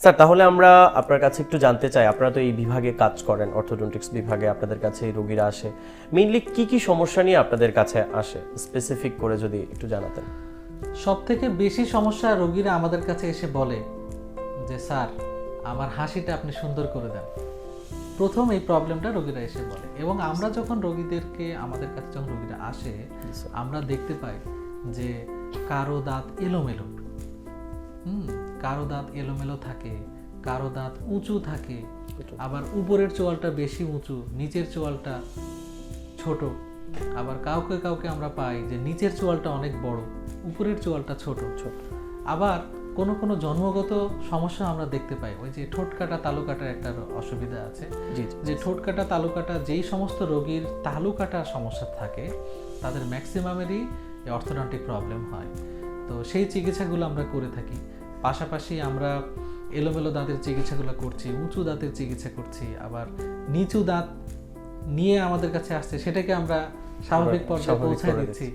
Sir তাহলে আমরা আপনার কাছে একটু জানতে চাই। আপনারা তো এই বিভাগে কাজ করেন অর্থোডন্টিক্স বিভাগে আপনাদের কাছে এই রোগীরা আসে। মেইনলি কি কি সমস্যা নিয়ে আপনাদের কাছে আসে? স্পেসিফিক করে যদি একটু জানাতেন। সব থেকে বেশি সমস্যা রোগীরা আমাদের কাছে এসে বলে যে স্যার আমার হাসিটা আপনি সুন্দর করে দেন। প্রথম এই প্রবলেমটা রোগীরা এসে বলে। এবং আমরা যখন রোগীদেরকে আমাদের কাছে যখন রোগীরা আসে আমরা দেখতে পাই যে কারও দাঁত এলোমেলো। কারও দাঁত এলোমেলো থাকে কারও দাঁত উঁচু থাকে আবার উপরের চোয়ালটা বেশি উঁচু নিচের চোয়ালটা ছোট। আবার কাউকে কাউকে আমরা পাই যে নিচের চোয়ালটা অনেক বড় উপরের চোয়ালটা ছোট। ছোট। আবার কোনো কোনো জন্মগত সমস্যা আমরা দেখতে পাই। ওই যে ঠোঁট কাটা তালু কাটার একটা অসুবিধা আছে। যে ঠোঁট কাটা তালু কাটা যেই সমস্ত রোগীর তালু কাটার সমস্যা থাকে তাদের ম্যাক্সিমামেরই অর্থোডন্টিক প্রবলেম হয়। তো সেই চিকিৎসাগুলো আমরা করে থাকি। পাশাপাশি আমরা এলোমেলো দাঁতের চিকিৎসাগুলো করছি উঁচু দাঁতের চিকিৎসা করছি আবার নিচু দাঁত নিয়ে আমাদের কাছে আসছে সেটাকে আমরা স্বাভাবিক পর্যায়ে পৌঁছায় দিচ্ছি।